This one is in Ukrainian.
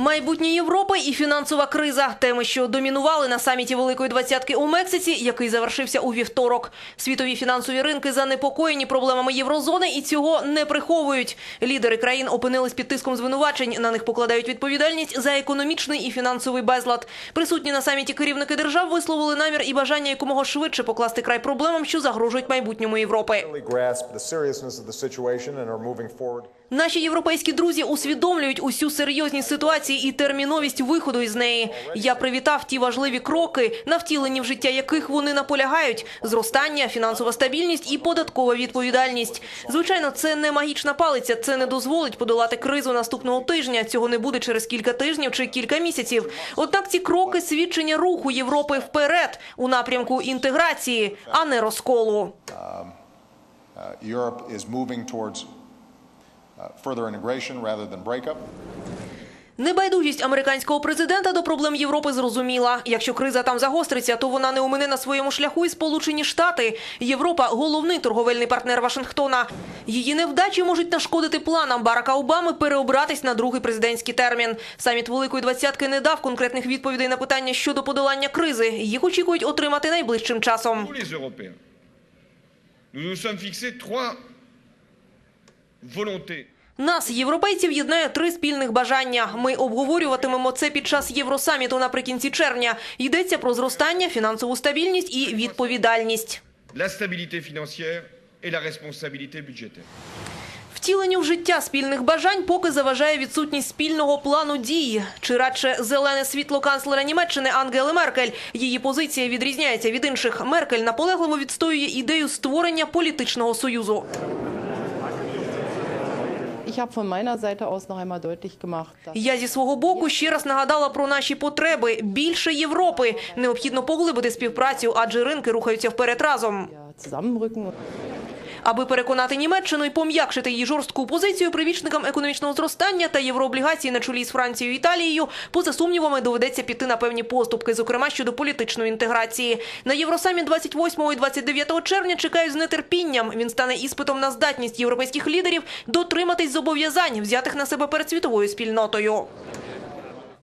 Майбутнє Європи і фінансова криза – теми, що домінували на саміті Великої Двадцятки у Мексиці, який завершився у вівторок. Світові фінансові ринки занепокоєні проблемами єврозони і цього не приховують. Лідери країн опинились під тиском звинувачень. На них покладають відповідальність за економічний і фінансовий безлад. Присутні на саміті керівники держав висловили намір і бажання якомога швидше покласти край проблемам, що загрожують майбутньому Європи. Наші європейські друзі усвідомлюють усю серйозність ситуації і терміновість виходу із неї. Я привітав ті важливі кроки, на втіленні в життя яких вони наполягають: зростання, фінансова стабільність і податкова відповідальність. Звичайно, це не магічна палиця. Це не дозволить подолати кризу наступного тижня. Цього не буде через кілька тижнів чи кілька місяців. Однак ці кроки свідчення руху Європи вперед у напрямку інтеграції, а не розколу. Further integration rather than breakup. Небайдужість американського президента до проблем Європи зрозуміла. Якщо криза там загостриться, то вона не умине на своєму шляху і Сполучені Штати. Європа – головний торговельний партнер Вашингтона. Її невдачі можуть нашкодити планам Барака Обами переобратись на другий президентський термін. Саміт Великої Двадцятки не дав конкретних відповідей на питання щодо подолання кризи. Їх очікують отримати найближчим часом. Nous nous sommes fixés trois. Нас, європейців, єднає три спільних бажання. Ми обговорюватимемо це під час Євросаміту наприкінці червня. Йдеться про зростання, фінансову стабільність і відповідальність. La stabilité financière et la responsabilité budgétaire. Втіленню в життя спільних бажань поки заважає відсутність спільного плану дії. Чи радше зелене світло канцлера Німеччини Ангели Меркель. Її позиція відрізняється від інших. Меркель наполегливо відстоює ідею створення політичного союзу. Я зі свого боку ще раз нагадала про наші потреби. Більше Європи. Необхідно поглибити співпрацю, адже ринки рухаються вперед разом. Аби переконати Німеччину і пом'якшити її жорстку позицію привічникам економічного зростання та єврооблігацій на чолі з Францією і Італією, поза сумнівами доведеться піти на певні поступки, зокрема щодо політичної інтеграції. На Євросаміт 28 і 29 червня чекають з нетерпінням. Він стане іспитом на здатність європейських лідерів дотриматись зобов'язань, взятих на себе перед світовою спільнотою.